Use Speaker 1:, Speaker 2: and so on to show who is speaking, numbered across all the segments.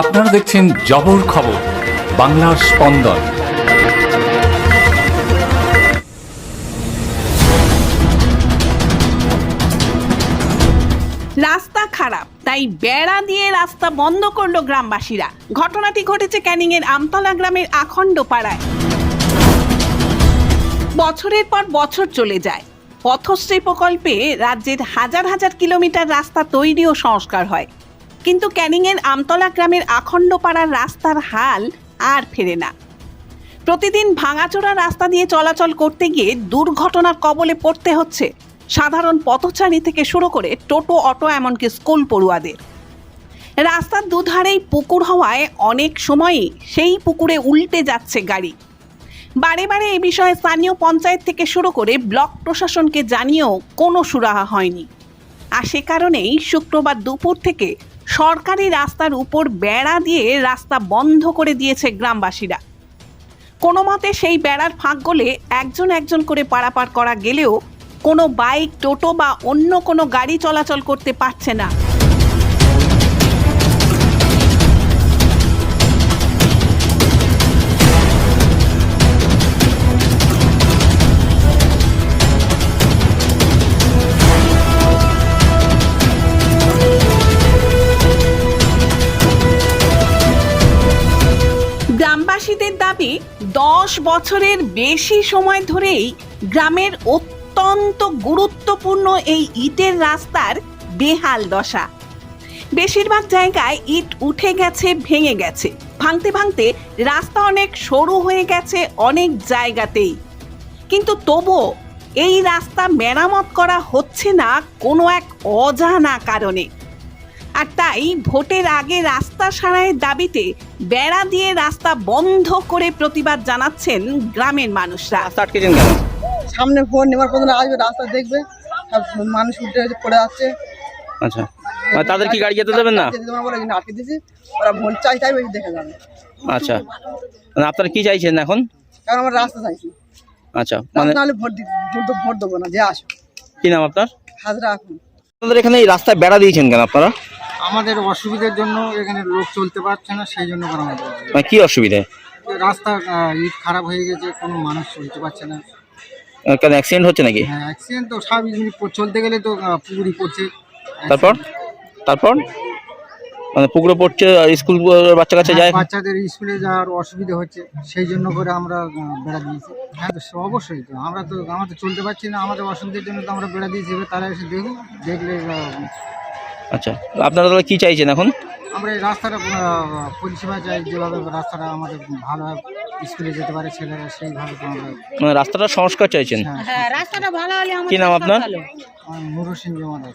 Speaker 1: আপনারা দেখছেন জবর খবর, বাংলার স্পন্দন।
Speaker 2: রাস্তা খারাপ, তাই বেড়া দিয়ে রাস্তা বন্ধ করল গ্রামবাসীরা। ঘটনাটি ঘটেছে ক্যানিং এর আমতলা গ্রামের আখণ্ড পাড়ায়। বছরের পর বছর চলে যায়। পথশ্রী প্রকল্পে রাজ্যের হাজার হাজার কিলোমিটার রাস্তা তৈরি ও সংস্কার হয়। কিন্তু ক্যানিং এর আমতলা গ্রামের আখণ্ড পাড়ার রাস্তার হাল আর ফেরে না। প্রতিদিন ভাঙাচোরা রাস্তা দিয়ে চলাচল করতে গিয়ে দুর্ঘটনার কবলে পড়তে হচ্ছে সাধারণ পথচারী থেকে শুরু করে টোটো, অটো, এমনকি স্কুল পড়ুয়াদের। রাস্তার দুধারেই পুকুর হওয়ায় অনেক সময়ই সেই পুকুরে উল্টে যাচ্ছে গাড়ি। বারে বারে এ বিষয়ে স্থানীয় পঞ্চায়েত থেকে শুরু করে ব্লক প্রশাসনকে জানিয়েও কোনো সুরাহা হয়নি। আর সে কারণেই শুক্রবার দুপুর থেকে সরকারি রাস্তার উপর বেড়া দিয়ে রাস্তা বন্ধ করে দিয়েছে গ্রামবাসীরা। কোনো মতে সেই বেড়ার ফাঁক গলে একজন একজন করে পারাপার করা গেলেও কোনো বাইক, টোটো বা অন্য কোনো গাড়ি চলাচল করতে পারছে না। দাবি দশ বছরের বেশি সময় ধরেই গ্রামের অত্যন্ত গুরুত্বপূর্ণ এই ইটের রাস্তার বেহাল দশা। বেশিরভাগ জায়গায় ইট উঠে গেছে, ভেঙে গেছে। ভাঙতে ভাঙতে রাস্তা অনেক সরু হয়ে গেছে অনেক জায়গাতেই। কিন্তু তবুও এই রাস্তা মেরামত করা হচ্ছে না কোনো এক অজানা কারণে। আর তাই ভোটের আগে রাস্তা সারাইয়ের দাবিতে বেড়া দিয়ে রাস্তা বন্ধ করে প্রতিবাদ জানাচ্ছেন গ্রামের মানুষরা।
Speaker 3: রাস্তা আটকেছেন কেন?
Speaker 4: সামনে ভোট নেওয়ার পর আসবে রাস্তা দেখবে মানুষ উঠে পড়ে যাচ্ছে
Speaker 3: আচ্ছা। মানে তাদের কি গাড়ি যেতে দেবেন না?
Speaker 4: আটকে দিয়েছি ওরা ভোট চাই চাই বেশি দেখে যাবে।
Speaker 3: আচ্ছা। মানে আপনারা কি চাইছেন এখন?
Speaker 4: কারণ আমরা রাস্তা চাইছি।
Speaker 3: আচ্ছা মানে
Speaker 4: রাস্তা নাহলে ভোট ভোট ভোট দেবো না যে আসো
Speaker 3: কি নাম আপনার?
Speaker 4: হাজরা এখন
Speaker 3: আপনাদের এখানে এই রাস্তায় বেড়া দিয়েছেন কেন আপনারা?
Speaker 5: আমাদের অসুবিধার জন্য এখানে লোক চলতে পারছে না সেই জন্য করা আমাদের
Speaker 3: মানে কি অসুবিধা?
Speaker 5: রাস্তা আহ, ইট খারাপ হয়ে গেছে কোনো মানুষ চলতে পারছে না।
Speaker 3: আহ, কেন অ্যাক্সিডেন্ট হচ্ছে নাকি?
Speaker 5: হ্যাঁ অ্যাক্সিডেন্ট তো স্বাভাবিক জিনিস, প- চলতে গেলে তো আহ, পুকুরি পড়ছে।
Speaker 3: তারপর? তারপর? মানে পুকুরে পড়ছে আর স্কুল বাচ্চা কাচ্চা যায়
Speaker 5: হ্যাঁ, বাচ্চাদের স্কুলে যাওয়ার অসুবিধা হচ্ছে সেই জন্য করে আমরা আহ, বেড়া দিয়েছি। হ্যাঁ তো সে অবশ্যই তো আমরা তো আমরা তো চলতে পারছি না আমাদের অসুবিধার জন্য তো আমরা বেড়া দিয়েছি এবার তারা এসে দেখুক দেখলে আহ,
Speaker 3: আচ্ছা আপনারা তাহলে কী চাইছেন এখন?
Speaker 5: আমরা এই রাস্তাটা পরিষেবা চাই যেভাবে রাস্তাটা আমাদের ভালো স্কুলে যেতে পারে ছেলেরা সেইভাবে
Speaker 3: মানে রাস্তাটা সংস্কার চাইছেন?
Speaker 5: হ্যাঁ।
Speaker 3: রাস্তাটা কি নাম আপনার?
Speaker 5: নুর হোসেন জমাদার।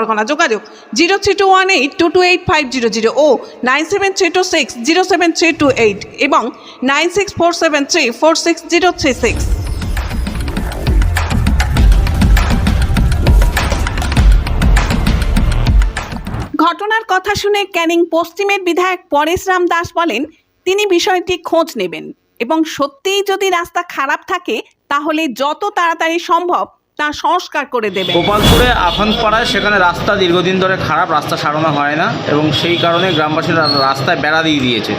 Speaker 2: যোগাযোগ zero three two one eight two two eight five zero zero ও nine seven three two six zero seven three two eight এবং nine six four seven three four six zero three six. ঘটনার কথা শুনে ক্যানিং পশ্চিমের বিধায়ক পরেশ রাম দাস বলেন, তিনি বিষয়টি খোঁজ নেবেন এবং সত্যিই যদি রাস্তা খারাপ থাকে, তাহলে যত তাড়াতাড়ি সম্ভব তা সংস্কার করে দেবেন
Speaker 3: গোপালপুরে আখনপাড়ায় সেখানে রাস্তা দীর্ঘদিন ধরে খারাপ রাস্তা সারানো হয় না এবং সেই কারণে গ্রামবাসীরা রাস্তায় বেড়া দিয়ে দিয়েছে।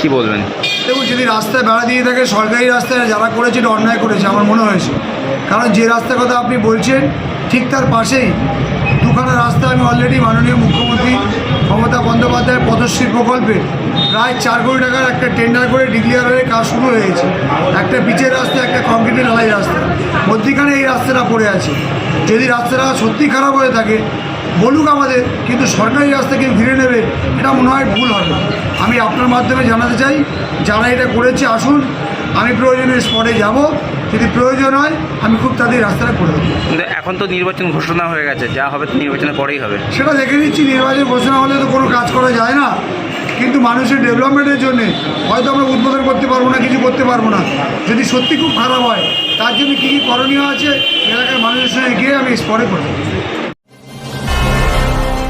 Speaker 3: কি বলবেন?
Speaker 6: দেখুন যদি রাস্তায় বেড়া দিয়ে থাকে সরকারি রাস্তায় যারা করেছে এটা অন্যায় করেছে আমার মনে হয়েছে। কারণ যে রাস্তার কথা আপনি বলছেন ঠিক তার পাশেই দুখানা রাস্তা আমি অলরেডি মাননীয় মুখ্যমন্ত্রী মমতা বন্দ্যোপাধ্যায়ের পদশ্রী প্রকল্পে প্রায় চার কোটি টাকার একটা টেন্ডার করে ডিক্লিয়ার কাজ শুরু হয়েছে। একটা পিচের রাস্তা একটা কংক্রিটের ঢালাই রাস্তা। মধ্যিখানে এই রাস্তাটা পড়ে আছে। যদি রাস্তাটা সত্যি খারাপ হয়ে থাকে বলুক আমাদের কিন্তু সরকারি রাস্তা কেউ ঘিরে নেবে এটা মনে হয় ভুল হবে। আমি আপনার মাধ্যমে জানাতে চাই যারা এটা করেছে আসুন আমি প্রয়োজনে স্পটে যাব। যদি প্রয়োজন হয় আমি খুব তাড়াতাড়ি রাস্তাটা করে দেবো।
Speaker 3: কিন্তু এখন তো নির্বাচন ঘোষণা হয়ে গেছে যা হবে তো নির্বাচনের পরেই হবে।
Speaker 6: সেটা দেখে নিচ্ছি নির্বাচন ঘোষণা হলে তো কোনো কাজ করা যায় না। কিন্তু মানুষের ডেভেলপমেন্টের জন্য হয়তো আমরা উদ্বোধন করতে পারব না, কিছু করতে পারব না। যদি সত্যি খুব খারাপ হয়, তার জন্য কী কী করণীয় আছে, এলাকার মানুষের সঙ্গে গিয়ে আমি স্পটে করব